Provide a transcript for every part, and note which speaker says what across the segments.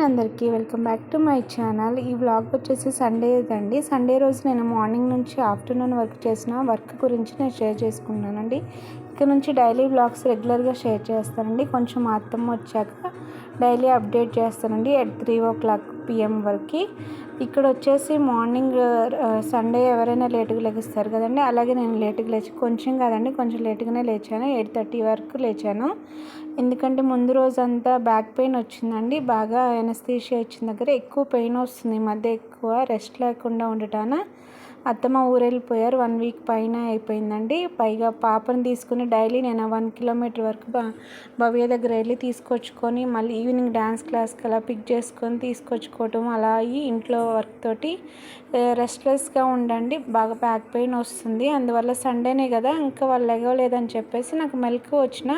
Speaker 1: And అందరికీ. Welcome back to my channel ఈ vlog వచ్చేసి సండే అండి సండే రోజు నేను మార్నింగ్ నుంచి ఆఫ్టర్నూన్ వర్క్ చేసిన వర్క్ గురించి నేను షేర్ చేసుకున్నానండి. ఇక్కడ నుంచి డైలీ వ్లాగ్స్ రెగ్యులర్గా షేర్ చేస్తానండి. కొంచెం మా అత్తమ్మ వచ్చాక డైలీ అప్డేట్ చేస్తానండి at three o'clock PM వరకు. ఇక్కడ వచ్చేసి మార్నింగ్ సండే uh, ఎవరైనా లేటుగా లెగిస్తారు కదండి. అలాగే నేను లేటుగా లేచి కొంచెం కాదండి కొంచెం లేటుగానే లేచాను. ఎయిట్ థర్టీ వరకు లేచాను. ఎందుకంటే ముందు రోజంతా బ్యాక్ పెయిన్ వచ్చిందండి. బాగా ఎనస్థీషియా ఇచ్చిన దగ్గర ఎక్కువ పెయిన్ వస్తుంది. ఈ మధ్య ఎక్కువ రెస్ట్ లేకుండా ఉండటాన అత్తమ్మ ఊరు వెళ్ళిపోయారు వన్ వీక్ పైన అయిపోయిందండి. పైగా పాపని తీసుకుని డైలీ నేను వన్ కిలోమీటర్ వరకు భవ్య దగ్గర వెళ్ళి తీసుకొచ్చుకొని మళ్ళీ ఈవినింగ్ డ్యాన్స్ క్లాస్కి అలా పిక్ చేసుకొని తీసుకొచ్చుకోవటం అలా అయ్యి ఇంట్లో వర్క్ తోటి రెస్ట్లెస్గా ఉండండి. బాగా బ్యాక్ పెయిన్ వస్తుంది. అందువల్ల సండేనే కదా ఇంకా వాళ్ళు లెగవలేదని చెప్పేసి నాకు మెలకు వచ్చిన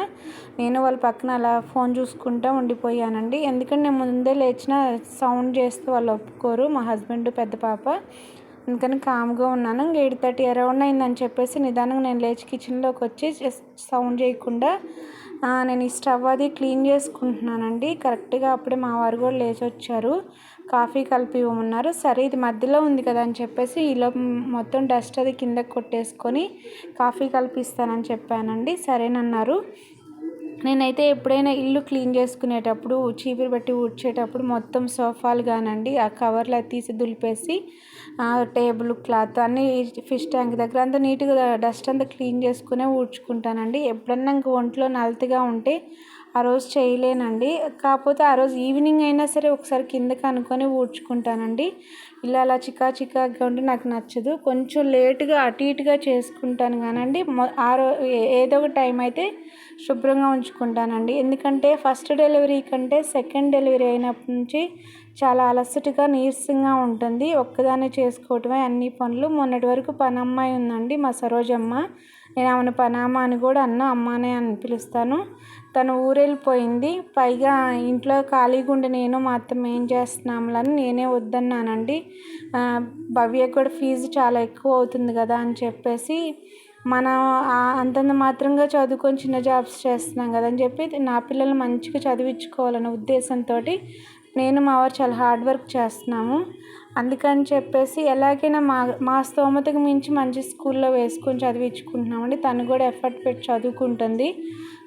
Speaker 1: నేను వాళ్ళ పక్కన అలా ఫోన్ చూసుకుంటూ ఉండిపోయానండి. ఎందుకంటే నేను ముందే లేచిన సౌండ్ చేస్తూ వాళ్ళు ఒప్పుకోరు. మా హస్బెండ్ పెద్ద పాప. అందుకని కామ్గా ఉన్నాను. ఇంక ఎయిట్ థర్టీ అరౌండ్ అయిందని చెప్పేసి నిదానంగా నేను లేచి కిచెన్లోకి వచ్చి సౌండ్ చేయకుండా నేను ఈ స్టవ్ అది క్లీన్ చేసుకుంటున్నానండి. కరెక్ట్గా అప్పుడే మా వారు కూడా లేచి వచ్చారు. కాఫీ కలిపి ఇవ్వమన్నారు. సరే ఇది మధ్యలో ఉంది కదా అని చెప్పేసి ఈలో మొత్తం డస్ట్ అది కిందకి కొట్టేసుకొని కాఫీ కలిపిస్తానని చెప్పానండి. సరేనన్నారు. నేనైతే ఎప్పుడైనా ఇల్లు క్లీన్ చేసుకునేటప్పుడు చీపురు పెట్టి ఊడ్చేటప్పుడు మొత్తం సోఫాలు కానండి ఆ కవర్లు అది తీసి దులిపేసి టేబుల్ క్లాత్ అన్నీ ఫిష్ ట్యాంక్ దగ్గర అంతా నీట్గా డస్ట్ అంతా క్లీన్ చేసుకునే ఊడ్చుకుంటానండి. ఎప్పుడన్నా ఇంక ఒంట్లో నలతిగా ఉంటే ఆ రోజు చేయలేనండి. కాకపోతే ఆ రోజు ఈవినింగ్ అయినా సరే ఒకసారి కిందకి అనుకొని ఊడ్చుకుంటానండి. ఇలా అలా చికా చికాగా ఉంటే నాకు నచ్చదు. కొంచెం లేటుగా అటు ఇటుగా చేసుకుంటాను కానండి ఆ రో ఏదో ఒక టైం అయితే శుభ్రంగా ఉంచుకుంటానండి. ఎందుకంటే ఫస్ట్ డెలివరీ కంటే సెకండ్ డెలివరీ అయినప్పటి నుంచి చాలా అలసటగా నీరసంగా ఉంటుంది. ఒక్కదాన్ని చేసుకోవటమే అన్ని పనులు. మొన్నటి వరకు పనమ్మాయి ఉందండి మా సరోజమ్మ. నేను ఆమెను పనామ అని కూడా అన్న అమ్మానే అని పిలుస్తాను. తను ఊరెళ్ళిపోయింది. పైగా ఇంట్లో ఖాళీగా ఉండి నేను మా అత్తమ్మ ఏం చేస్తున్నాములని నేనే వద్దన్నానండి. భవ్య కూడా ఫీజు చాలా ఎక్కువ అవుతుంది కదా అని చెప్పేసి మనం అంతంత మాత్రంగా చదువుకొని చిన్న జాబ్స్ చేస్తున్నాం కదా అని చెప్పి నా పిల్లలు మంచిగా చదివించుకోవాలనే ఉద్దేశంతో నేను మా వారు చాలా హార్డ్ వర్క్ చేస్తున్నాము. అందుకని చెప్పేసి ఎలాగైనా మా మా స్తోమతకు మించి మంచి స్కూల్లో వేసుకొని చదివించుకుంటున్నామండి. తను కూడా ఎఫర్ట్ పెట్టి చదువుకుంటుంది.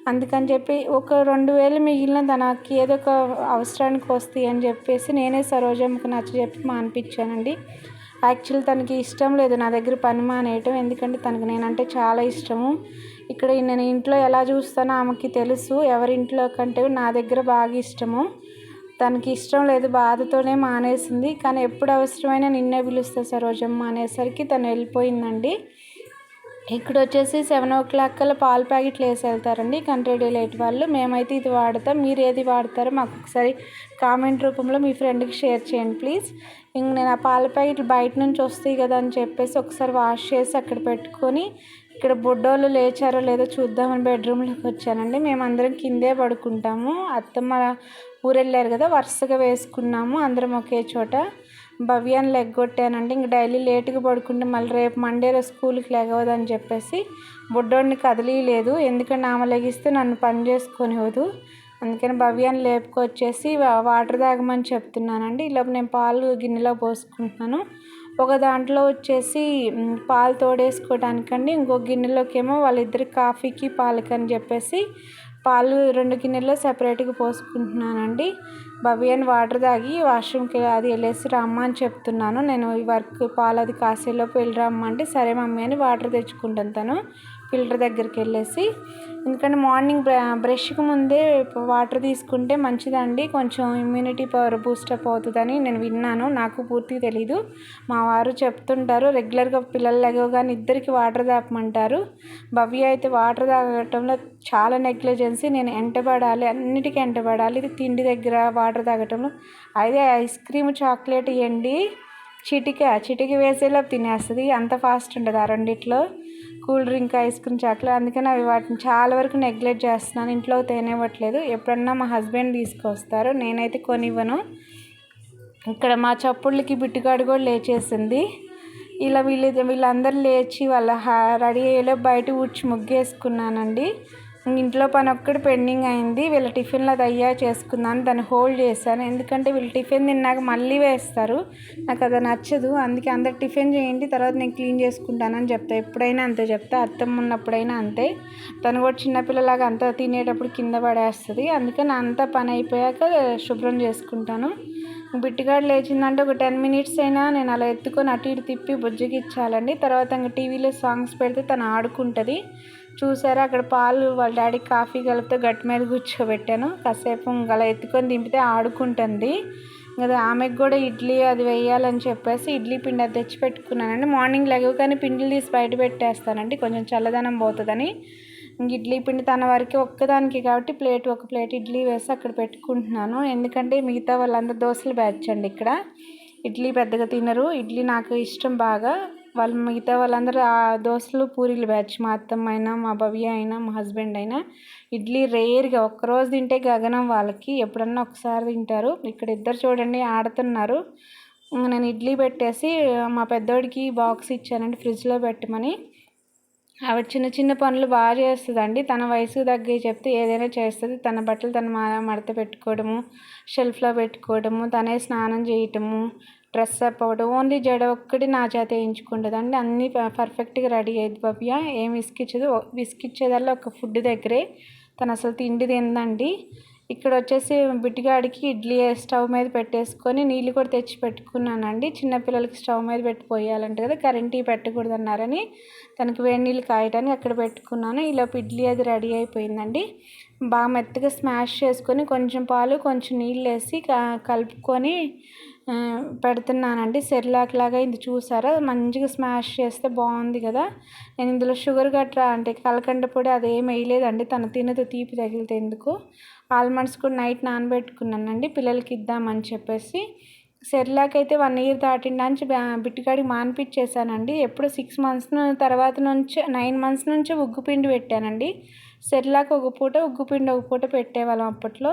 Speaker 1: అందుకని చెప్పి ఒక రెండు వేలు మిగిలిన తనకి ఏదో ఒక అవసరానికి వస్తాయి అని చెప్పేసి నేనే సరోజమ్మకి నచ్చ చెప్పి మానిపించానండి యాక్చువల్ తనకి ఇష్టం లేదు నా దగ్గర పని మానేయటం. ఎందుకంటే తనకు నేనంటే చాలా ఇష్టము. ఇక్కడ నేను ఇంట్లో ఎలా చూస్తానో ఆమెకి తెలుసు. ఎవరింట్లో కంటే నా దగ్గర బాగా ఇష్టము. తనకి ఇష్టం లేదు బాధతోనే మానేసింది. కానీ ఎప్పుడు అవసరమైనా నిన్నే పిలుస్తా సరోజమ్మ అనేసరికి తను వెళ్ళిపోయిందండి. ఇక్కడ వచ్చేసి సెవెన్ ఓ క్లాక్ కల్లా పాల ప్యాకెట్లు వేసి వెళ్తారండి కంట్రీ లేట్ వాళ్ళు. మేమైతే ఇది వాడతాం. మీరు ఏది వాడతారో మాకు ఒకసారి కామెంట్ రూపంలో మీ ఫ్రెండ్కి షేర్ చేయండి ప్లీజ్. ఇంక నేను ఆ పాల ప్యాకెట్లు బయట నుంచి వస్తాయి కదా అని చెప్పేసి ఒకసారి వాష్ చేసి అక్కడ పెట్టుకొని ఇక్కడ బుడ్డోళ్ళు లేచారో లేదో చూద్దామని బెడ్రూమ్లోకి వచ్చానండి. మేమందరం కిందే పడుకుంటాము. అత్తమ్మ ఊరెళ్ళారు కదా వరుసగా వేసుకున్నాము. అందరం ఒకే చోట భవ్యాన్ని లెగ్గొట్టానండి. ఇంక డైలీ లేట్గా పడుకుంటే మళ్ళీ రేపు మండే రోజు స్కూల్కి లెగవదని చెప్పేసి బుడ్డోడిని కదిలీయలేదు. ఎందుకంటే ఆమె లెగిస్తే నన్ను పని చేసుకొనివ్వదు. అందుకని భవ్యాన్ని లేపుకొచ్చేసి వాటర్ తాగమని చెప్తున్నానండి. ఇలా నేను పాలు గిన్నెలో పోసుకుంటున్నాను. ఒక దాంట్లో వచ్చేసి పాలు తోడేసుకోవడానికండి. ఇంకో గిన్నెలోకి ఏమో వాళ్ళిద్దరి కాఫీకి పాలకి అని చెప్పేసి పాలు రెండు గిన్నెల్లో సపరేట్గా పోసుకుంటున్నానండి. భవ్యాన్ని వాటర్ తాగి వాష్రూమ్కి అది వెళ్ళేసి రమ్మ అని చెప్తున్నాను. నేను ఈ వర్క్ పాలు అది కాసేలోపు వెళ్ళి రమ్మంటే సరే మమ్మీ అని వాటర్ తెచ్చుకుంటాను తను. ఫిల్టర్ దగ్గరికి వెళ్ళేసి ఎందుకంటే మార్నింగ్ బ్రష్కి ముందే వాటర్ తీసుకుంటే మంచిదండి. కొంచెం ఇమ్యూనిటీ పవర్ బూస్టప్ అవుతుందని నేను విన్నాను. నాకు పూర్తిగా తెలీదు. మా వారు చెప్తుంటారు రెగ్యులర్గా పిల్లలు లెగవగానే ఇద్దరికి వాటర్ తాపమంటారు. భవ్య అయితే వాటర్ తాగటంలో చాలా నెగ్లిజెన్సీ. నేను ఎంటబడాలి అన్నిటికీ ఎంటబడాలి ఇది తిండి దగ్గర వాటర్ తాగటంలో. అయితే ఐస్ క్రీమ్ చాక్లెట్ ఇవ్వండి చిటిక చిటిక వేసేలా తినేస్తుంది. అంత ఫాస్ట్ ఉండదు ఆ రెండిట్లో. Cool drink ice cream chocolate అందుకని అవి వాటిని చాలా వరకు నెగ్లెక్ట్ చేస్తున్నాను. ఇంట్లో తేనివ్వట్లేదు. ఎప్పుడన్నా మా హస్బెండ్ తీసుకొస్తారు. నేనైతే కొనివ్వను. ఇక్కడ మా చప్పుళ్ళకి బిట్టుగాడు కూడా లేచేసింది. ఇలా వీళ్ళు వీళ్ళందరూ లేచి వాళ్ళ రెడీ అయ్యేలో బయట ఊడ్చి ముగ్గేసుకున్నానండి. ఇంట్లో పని ఒక్కటి పెండింగ్ అయింది వీళ్ళ టిఫిన్లో అది అయ్యా చేసుకుందాను దాన్ని హోల్డ్ చేశాను. ఎందుకంటే వీళ్ళు టిఫిన్ తిన్నాక మళ్ళీ వేస్తారు. నాకు అది నచ్చదు అందుకే అందరు టిఫిన్ చేయండి తర్వాత నేను క్లీన్ చేసుకుంటానని చెప్తా. ఎప్పుడైనా అంతే చెప్తా అత్తమ్మ ఉన్నప్పుడైనా అంతే. తను కూడా చిన్నపిల్లలాగా అంతా తినేటప్పుడు కింద పడేస్తుంది. అందుకని అంతా పని అయిపోయాక శుభ్రం చేసుకుంటాను. బిట్టుగాడు లేచిందంటే ఒక టెన్ మినిట్స్ అయినా నేను అలా ఎత్తుకొని అటు ఇటు తిప్పి బుజ్జికి ఇచ్చాలండి తర్వాత ఇంకా టీవీలో సాంగ్స్ పెడితే తను ఆడుకుంటుంది. చూసారా? అక్కడ పాలు వాళ్ళ డాడీ కాఫీ గలతో గట్టి మీద కూర్చోబెట్టాను. కాసేపు ఇంకా అలా ఎత్తుకొని దింపితే ఆడుకుంటుంది. ఇంకా ఆమెకు కూడా ఇడ్లీ అది వేయాలని చెప్పేసి ఇడ్లీ పిండి అది తెచ్చి పెట్టుకున్నానండి. మార్నింగ్ లెగవగానే పిండిలు తీసి బయట పెట్టేస్తానండి. కొంచెం చల్లదనం పోతుందని. ఇంక ఇడ్లీ పిండి తన వరకు ఒక్కదానికి కాబట్టి ప్లేట్ ఒక ప్లేట్ ఇడ్లీ వేసి అక్కడ పెట్టుకుంటున్నాను. ఎందుకంటే మిగతా వాళ్ళందరూ దోశలు బ్యాచ్ అండి ఇక్కడ. ఇడ్లీ పెద్దగా తినరు. ఇడ్లీ నాకు ఇష్టం బాగా. వాళ్ళు మిగతా వాళ్ళందరూ ఆ దోశలు పూరీలు బ్యాచ్. మా అత్తమ్మ అయినా మా భవ్య అయినా మా హస్బెండ్ అయినా ఇడ్లీ రేర్గా ఒక్కరోజు తింటే గగనం వాళ్ళకి. ఎప్పుడన్నా ఒకసారి తింటారు. ఇక్కడ ఇద్దరు చూడండి ఆడుతున్నారు. నేను ఇడ్లీ పెట్టేసి మా పెద్దోడికి బాక్స్ ఇచ్చానండి ఫ్రిడ్జ్లో పెట్టమని. ఆవిడ చిన్న చిన్న పనులు బాగా చేస్తుందండి. తన వయసుకు తగ్గ చెప్తే ఏదైనా చేస్తుంది. తన బట్టలు తన మడత పెట్టుకోవడము షెల్ఫ్లో పెట్టుకోవడము తనే స్నానం చేయటము డ్రెస్ అప్ అవ్వడం. ఓన్లీ జడ ఒక్కటి నా చేత వేయించుకుంటుంది అన్నీ పర్ఫెక్ట్గా రెడీ అయ్యింది భవ్య. ఏం విసికిచ్చదు విసికిచ్చేదల్లా ఒక ఫుడ్ దగ్గరే. తను అసలు తిండి తిందండి ఇక్కడ వచ్చేసి బిట్టిగాడికి ఇడ్లీ స్టవ్ మీద పెట్టేసుకొని నీళ్ళు కూడా తెచ్చి పెట్టుకున్నానండి. చిన్నపిల్లలకి స్టవ్ మీద పెట్టి పోయాలంట కదా. కరెంటు పెట్టకూడదు అన్నారని తనకి వేడి నీళ్ళు కాయటానికి అక్కడ పెట్టుకున్నాను. ఈలోపు ఇడ్లీ అది రెడీ అయిపోయిందండి. బాగా మెత్తగా స్మాష్ చేసుకొని కొంచెం పాలు కొంచెం నీళ్ళు వేసి కలుపుకొని పెడుతున్నానండి. సెర్లాక్ లాగా ఇది చూసారా? మంచిగా స్మాష్ చేస్తే బాగుంది కదా. నేను ఇందులో షుగర్ గట్రా అంటే కలకండ పొడి అది ఏం వేయలేదండి. తను తినదు తీపి తగిలితే ఎందుకు? ఆల్మండ్స్ కూడా నైట్ నానబెట్టుకున్నానండి. పిల్లలకి ఇద్దామని చెప్పేసి. సెర్లాక్ అయితే వన్ ఇయర్ దాటిండాంచి బిట్టుకాడికి మానిపించేసానండి ఎప్పుడు సిక్స్ మంత్స్ తర్వాత నుంచి నైన్ మంత్స్ నుంచి ఉగ్గుపిండి పెట్టానండి. సెర్లాక్ ఒక పూట ఉగ్గుపిండి ఒక పూట పెట్టేవాళ్ళం అప్పట్లో.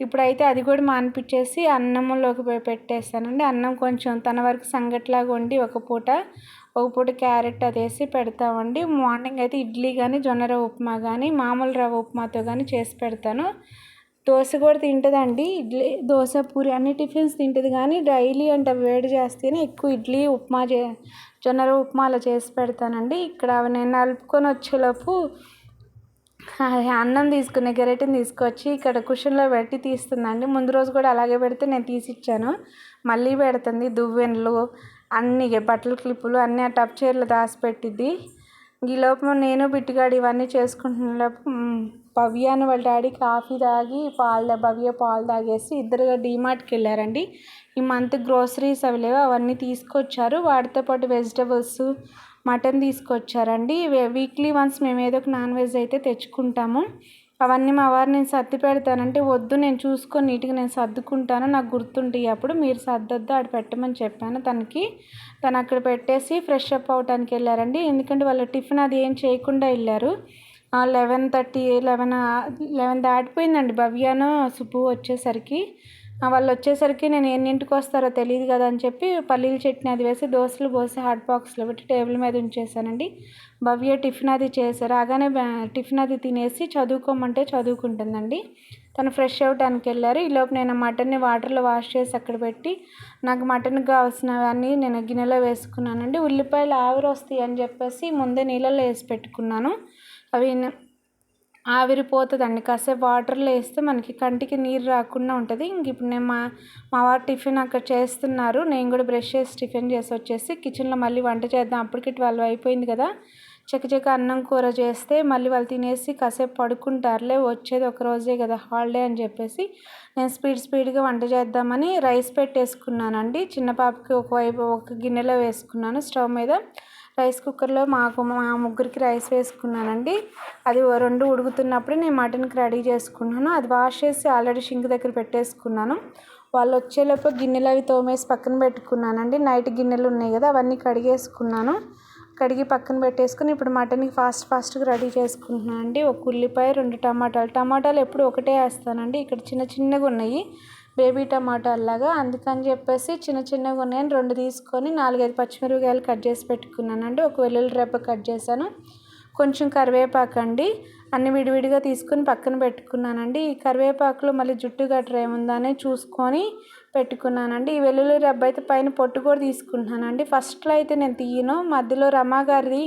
Speaker 1: ఇప్పుడైతే అది కూడా మానిపించేసి అన్నంలోకి పెట్టేస్తానండి. అన్నం కొంచెం తన వరకు సంగట్లాగా వండి ఒక పూట ఒక పూట క్యారెట్ అది వేసి పెడతామండి. మార్నింగ్ అయితే ఇడ్లీ కానీ జొన్న రవ్వ ఉప్మా కానీ మామూలు రవ్వ ఉప్మాతో కానీ చేసి పెడతాను. దోశ కూడా తింటుందండి. ఇడ్లీ దోశ పూరి అన్ని టిఫిన్స్ తింటుంది కానీ డైలీ అంటే వేడి చేస్తేనే ఎక్కువ ఇడ్లీ ఉప్మా చే జొన్న రవ్వ ఉప్మా అలా చేసి పెడతానండి. ఇక్కడ నేను నలుపుకొని వచ్చేలోపు అన్నం తీసుకునే గెరెటిని తీసుకొచ్చి ఇక్కడ కుషన్లో పెట్టి తీస్తుందండి. ముందు రోజు కూడా అలాగే పెడితే నేను తీసి ఇచ్చాను మళ్ళీ పెడుతుంది దువ్వెనలు అన్ని బట్టల క్లిప్పులు అన్నీ ఆ టప్ చైర్లు దాచిపెట్టిద్ది ఈలోపు నేను బిట్టుగాడు ఇవన్నీ చేసుకుంటున్న లోపు భవ్యాను వాళ్ళ డాడీ కాఫీ తాగి పాలు భవ్య పాలు తాగేసి ఇద్దరుగా డీమార్ట్కి వెళ్ళారండి. ఈ మంత్ గ్రోసరీస్ అవి లేవు అవన్నీ తీసుకొచ్చారు. వాటితో పాటు వెజిటబుల్స్ మటన్ తీసుకొచ్చారండి. వీక్లీ వన్స్ మేము ఏదో ఒక నాన్ వెజ్ అయితే తెచ్చుకుంటాము. అవన్నీ మా వారు నేను సర్ది పెడతానంటే వద్దు నేను చూసుకొని నీట్గా నేను సర్దుకుంటాను. నాకు గుర్తుంటాయి అప్పుడు మీరు సర్దొద్దు ఆడ పెట్టమని చెప్పాను తనకి. తను అక్కడ పెట్టేసి ఫ్రెష్ అప్ అవడానికి వెళ్ళారండి. ఎందుకంటే వాళ్ళ టిఫిన్ అది ఏం చేయకుండా వెళ్ళారు. లెవెన్ థర్టీ లెవెన్ లెవెన్ దాటిపోయిందండి. భవ్యాను సుబ్బు వచ్చేసరికి. వాళ్ళు వచ్చేసరికి నేను ఎన్నింటికి వస్తారో తెలియదు కదా అని చెప్పి పల్లీల చట్నీ అది వేసి దోశలు పోసి హాట్ బాక్స్లో పెట్టి టేబుల్ మీద ఉంచేసానండి భవ్య టిఫిన్ అది చేశారు. అలానే టిఫిన్ అది తినేసి చదువుకోమంటే చదువుకుంటుందండి. తను ఫ్రెష్ అవ్వడానికి వెళ్ళారు. ఈలోపు నేను మటన్ని వాటర్లో వాష్ చేసి అక్కడ పెట్టి నాకు మటన్కి కావాల్సినవన్నీ నేను గిన్నెలో వేసుకున్నానండి. ఉల్లిపాయలు ఆవిరి వస్తాయి అని చెప్పేసి ముందే నీళ్ళలో వేసి పెట్టుకున్నాను. అవి ఆవిరిపోతుందండి. కాసేపు వాటర్లో వేస్తే మనకి కంటికి నీరు రాకుండా ఉంటుంది. ఇంక ఇప్పుడు నేను మా మా వారు టిఫిన్ అక్కడ చేస్తున్నారు. నేను కూడా బ్రష్ చేసి టిఫిన్ చేసి వచ్చేసి కిచెన్లో మళ్ళీ వంట చేద్దాం. అప్పటికి ట్వెల్వ్ అయిపోయింది కదా. చకచక అన్నం కూర చేస్తే మళ్ళీ వాళ్ళు తినేసి కాసేపు పడుకుంటారులే వచ్చేది ఒక రోజే కదా హాలిడే అని చెప్పేసి నేను స్పీడ్ స్పీడ్గా వంట చేద్దామని రైస్ పెట్టేసుకున్నానండి. చిన్న పాపకి ఒకవైపు ఒక గిన్నెలో వేసుకున్నాను స్టవ్ మీద. రైస్ కుక్కర్లో మాకు మా ముగ్గురికి రైస్ వేసుకున్నానండి. అది రెండు ఉడుకుతున్నప్పుడు నేను మటన్కి రెడీ చేసుకున్నాను. అది వాష్ చేసి ఆల్రెడీ షింక్ దగ్గర పెట్టేసుకున్నాను. వాళ్ళు వచ్చేలోపు గిన్నెలు అవి తోమేసి పక్కన పెట్టుకున్నానండి. నైట్ గిన్నెలు ఉన్నాయి కదా అవన్నీ కడిగేసుకున్నాను. కడిగి పక్కన పెట్టేసుకుని ఇప్పుడు మటన్కి ఫాస్ట్ ఫాస్ట్గా రెడీ చేసుకుంటున్నాను అండి ఒక ఉల్లిపాయ రెండు టమాటాలు. టమాటాలు ఎప్పుడు ఒకటే వేస్తానండి. ఇక్కడ చిన్న చిన్నగా ఉన్నాయి. బేబీ టమాటాలాగా అందుకని చెప్పేసి చిన్న చిన్నగా ఉన్నాయని రెండు తీసుకొని నాలుగైదు పచ్చిమిరపకాయలు కట్ చేసి పెట్టుకున్నానండి. ఒక వెల్లుల్లి రెబ్బ కట్ చేశాను. కొంచెం కరివేపాకు అండి. అన్ని విడివిడిగా తీసుకొని పక్కన పెట్టుకున్నానండి. ఈ కరివేపాకులో మళ్ళీ జుట్టు గట్ర ఏముందని చూసుకొని పెట్టుకున్నానండి. ఈ వెల్లుల్లి రబ్బ అయితే పైన పొట్టు కూడా తీసుకుంటున్నానండి. ఫస్ట్లో అయితే నేను తీయను. మధ్యలో రమా గారిది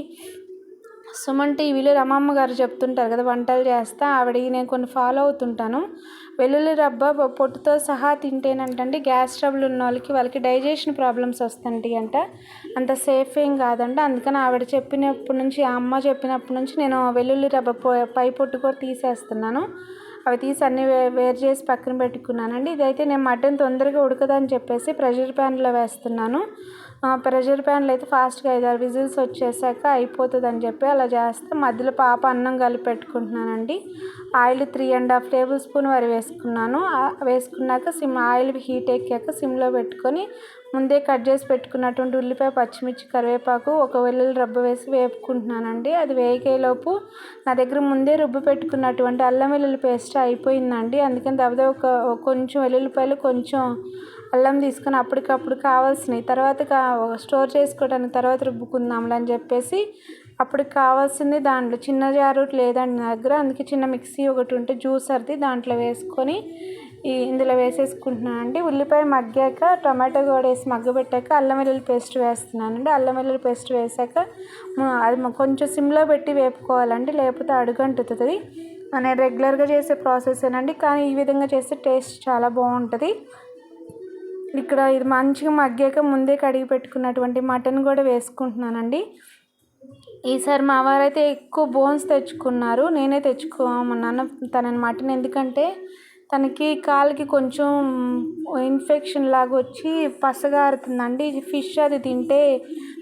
Speaker 1: సుమన్ టీవీలో రమమ్మ గారు చెప్తుంటారు కదా వంటలు చేస్తా ఆవిడకి నేను కొన్ని ఫాలో అవుతుంటాను. వెల్లుల్లి రబ్బ పొట్టుతో సహా తింటేనంటండి గ్యాస్ ట్రబుల్ ఉన్న వాళ్ళకి వాళ్ళకి డైజెషన్ ప్రాబ్లమ్స్ వస్తుంటాయి అంట. అంత సేఫ్ ఏం కాదంట అందుకని ఆవిడ చెప్పినప్పటి నుంచి ఆ అమ్మ చెప్పినప్పటి నుంచి నేను వెల్లుల్లి రబ్బ పై పొట్టు కూడా తీసేస్తున్నాను. అవి తీసి అన్ని వేరు చేసి పక్కన పెట్టుకున్నానండి. ఇదైతే నేను మటన్ తొందరగా ఉడకదని చెప్పేసి ప్రెషర్ ప్యాన్లో వేస్తున్నాను. ప్రెషర్ ప్యాన్లో అయితే ఫాస్ట్గా ఐదారు విజిల్స్ వచ్చేసాక అయిపోతుంది అని చెప్పి అలా చేస్తే మధ్యలో పాప అన్నం కలిపి పెట్టుకుంటున్నానండి. Oil three and half tablespoon వరి వేసుకున్నాను. వేసుకున్నాక సిమ్ ఆయిల్ హీట్ ఎక్కాక సిమ్లో పెట్టుకొని ముందే కట్ చేసి పెట్టుకున్నటువంటి ఉల్లిపాయ పచ్చిమిర్చి కరివేపాకు ఒక వెల్లుల్లి రబ్బ వేసి వేపుకుంటున్నానండి. అది వేగేలోపు నా దగ్గర ముందే రుబ్బు పెట్టుకున్నటువంటి అల్లం వెల్లుల్లి పేస్ట్ అయిపోయిందండి. అందుకని దబదబ ఒక కొంచెం వెల్లుల్లిపాయలు కొంచెం అల్లం తీసుకొని అప్పటికప్పుడు కావాల్సినవి. తర్వాత స్టోర్ చేసుకోవడానికి తర్వాత రుబ్బుకుందాంలే అని చెప్పేసి అప్పటికి కావాల్సింది దాంట్లో చిన్న జారు లేదండి నా దగ్గర. అందుకే చిన్న మిక్సీ ఒకటి ఉంటే జ్యూసర్ది దాంట్లో వేసుకొని ఈ ఇందులో వేసేసుకుంటున్నాను అండి. ఉల్లిపాయ మగ్గాక టమాటో కూడా వేసి మగ్గబెట్టాక అల్లం వెల్లుల్లి పేస్ట్ వేస్తున్నానండి. అల్లం వెల్లుల్లి పేస్ట్ వేసాక అది కొంచెం సిమ్లో పెట్టి వేపుకోవాలండి. లేకపోతే అడుగంటుతుంది. నేను రెగ్యులర్గా చేసే ప్రాసెసేనండి. కానీ ఈ విధంగా చేస్తే టేస్ట్ చాలా బాగుంటుంది. ఇక్కడ ఇది మంచిగా మగ్గాక ముందే కడిగి పెట్టుకున్నటువంటి మటన్ కూడా వేసుకుంటున్నానండి. ఈసారి మా వారైతే ఎక్కువ బోన్స్ తెచ్చుకున్నారు. నేనే తెచ్చుకోమన్నాను. తనని మటన్ ఎందుకంటే తనకి కాలుకి కొంచెం ఇన్ఫెక్షన్ లాగా వచ్చి పసగారుతుందండి. ఫిష్ అది తింటే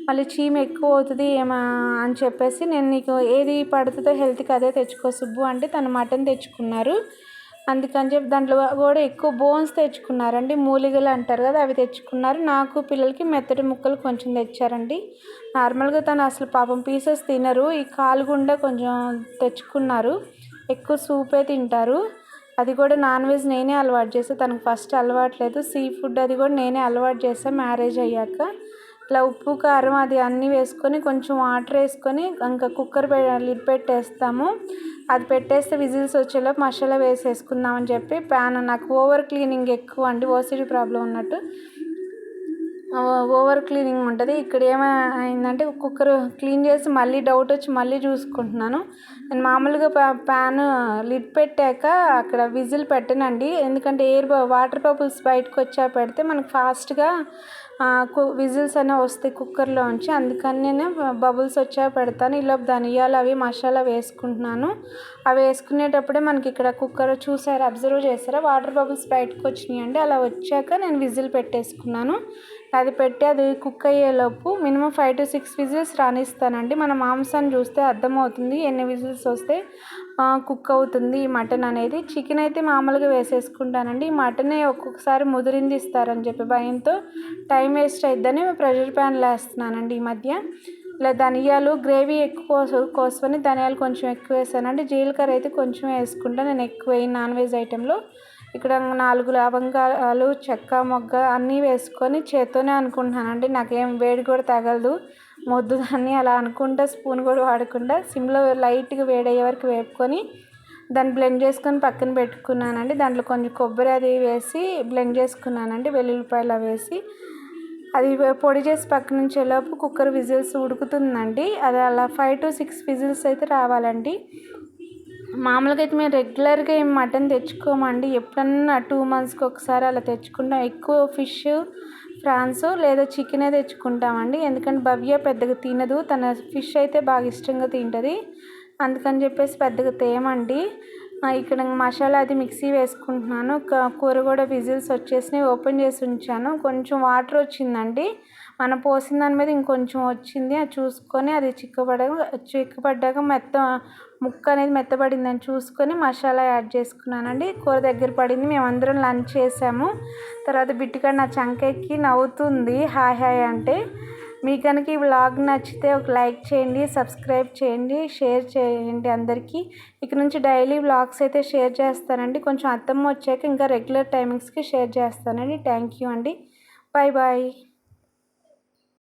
Speaker 1: మళ్ళీ చీమ ఎక్కువ అవుతుంది ఏమా అని చెప్పేసి నేను నీకు ఏది పడుతుందో హెల్త్కి అదే తెచ్చుకో సుబ్బు అంటే తను మటన్ తెచ్చుకున్నారు. అందుకని చెప్పి దాంట్లో కూడా ఎక్కువ బోన్స్ తెచ్చుకున్నారండి. మూలిగలు అంటారు కదా అవి తెచ్చుకున్నారు. నాకు పిల్లలకి మెత్తటి ముక్కలు కొంచెం తెచ్చారండి. నార్మల్గా తను అసలు పాపం పీసెస్ తినరు. ఈ కాలు గుండా కొంచెం తెచ్చుకున్నారు. ఎక్కువ సూపే తింటారు. అది కూడా నాన్ వెజ్ నేనే అలవాటు చేస్తాను తనకు ఫస్ట్ అలవాటు లేదు. సీ ఫుడ్ అది కూడా నేనే అలవాటు చేస్తాను మ్యారేజ్ అయ్యాక. ఇట్లా ఉప్పు కారం అది అన్నీ వేసుకొని కొంచెం వాటర్ వేసుకొని ఇంకా కుక్కర్ లిడ్ పెట్టేస్తాము. అది పెట్టేస్తే విజిల్స్ వచ్చేలోపు మసాలా వేసేసుకుందామని చెప్పి ప్యాన్ నాకు ఓవర్ క్లీనింగ్ ఎక్కువ అండి ఓసిడి ప్రాబ్లం ఉన్నట్టు. ఓవర్ క్లీనింగ్ ఉంటుంది. ఇక్కడ ఏమైందంటే కుక్కర్ క్లీన్ చేసి మళ్ళీ డౌట్ వచ్చి మళ్ళీ చూసుకుంటున్నాను. నేను మామూలుగా ప్యాన్ లిడ్ పెట్టాక అక్కడ విజిల్ పెట్టనండి. ఎందుకంటే ఎయిర్ వాటర్ బబుల్స్ బయటకు వచ్చా పెడితే మనకు ఫాస్ట్గా విజిల్స్ అనేవి వస్తాయి కుక్కర్లోంచి అందుకని నేను బబుల్స్ వచ్చా పెడతాను. ఇలా ధనియాలు అవి మసాలా వేసుకుంటున్నాను. అవి వేసుకునేటప్పుడే మనకి ఇక్కడ కుక్కర్ చూసారా అబ్జర్వ్ చేసారా? వాటర్ బబుల్స్ బయటకు వచ్చినాయి అండి అలా వచ్చాక నేను విజిల్ పెట్టేసుకున్నాను. అది పెట్టి అది కుక్ అయ్యేలోపు minimum five to six whistles రానిస్తానండి. మన మాంసాన్ని చూస్తే అర్థమవుతుంది ఎన్ని విజిల్స్ వస్తే కుక్ అవుతుంది ఈ మటన్ అనేది. చికెన్ అయితే మామూలుగా వేసేసుకుంటానండి. ఈ మటన్ ఒక్కొక్కసారి ముదిరింది ఇస్తారని చెప్పి భయంతో టైం వేస్ట్ అయిద్దని ప్రెషర్ ప్యాన్లో వేస్తున్నానండి ఈ మధ్య. ఇలా ధనియాలు గ్రేవీ ఎక్కువ కోసమని ధనియాలు కొంచెం ఎక్కువ వేసానండి. జీలకర్ర అయితే కొంచెం వేసుకుంటాను నేను ఎక్కువ నాన్ వెజ్ ఐటెంలో. ఇక్కడ నాలుగు లవంగాలు చెక్క మొగ్గ అన్నీ వేసుకొని చేత్తోనే అనుకుంటున్నానండి. నాకేం వేడి కూడా తగలదు. మొద్దు దాన్ని అలా అనుకుంటా స్పూన్ కూడా వాడకుండా సిమ్లో లైట్గా వేడయ్యే వరకు వేపుకొని దాన్ని బ్లెండ్ చేసుకొని పక్కన పెట్టుకున్నానండి. దాంట్లో కొంచెం కొబ్బరి అది వేసి బ్లెండ్ చేసుకున్నానండి. వెల్లుల్లిపాయలు వేసి అది పొడి చేసి పక్కన నుంచేలోపు కుక్కర్ విజిల్స్ ఉడుకుతుందండి. అది అలా ఫైవ్ టు సిక్స్ విజిల్స్ అయితే రావాలండి. మామూలుగా అయితే మేము రెగ్యులర్గా ఏం మటన్ తెచ్చుకోమండి. ఎప్పుడన్నా టూ మంత్స్కి ఒకసారి అలా తెచ్చుకుంటాం. ఎక్కువ ఫిష్ ఫ్రాన్స్ లేదా చికెనే తెచ్చుకుంటామండి. ఎందుకంటే భవ్య పెద్దగా తినదు. తన ఫిష్ అయితే బాగా ఇష్టంగా తింటుంది. అందుకని చెప్పేసి పెద్దగా తేమండి. ఇక్కడ మసాలా అది మిక్సీ వేసుకుంటున్నాను. కూర కూడా విజిల్స్ వచ్చేసినాయి. ఓపెన్ చేసి ఉంచాను. కొంచెం వాటర్ వచ్చిందండి. మనం పోసిన దాని మీద ఇంకొంచెం వచ్చింది అది చూసుకొని అది చిక్కబడగా చిక్కబడ్డాక మెత్త ముక్క అనేది మెత్తబడిందని చూసుకొని మసాలా యాడ్ చేసుకున్నానండి. కూర దగ్గర పడింది మేమందరం లంచ్ చేసాము. తర్వాత బిట్టుగా నా చంకెక్కి నవ్వుతుంది హాయ్ హాయ్ అంటే. మీకు కనుక ఈ వ్లాగ్ నచ్చితే ఒక లైక్ చేయండి సబ్స్క్రైబ్ చేయండి షేర్ చేయండి అందరికీ. ఇక నుంచి డైలీ వ్లాగ్స్ అయితే షేర్ చేస్తానండి. కొంచెం అర్థం వచ్చాక ఇంకా రెగ్యులర్ టైమింగ్స్కి షేర్ చేస్తానండి. థ్యాంక్ యూ అండి. Bye bye.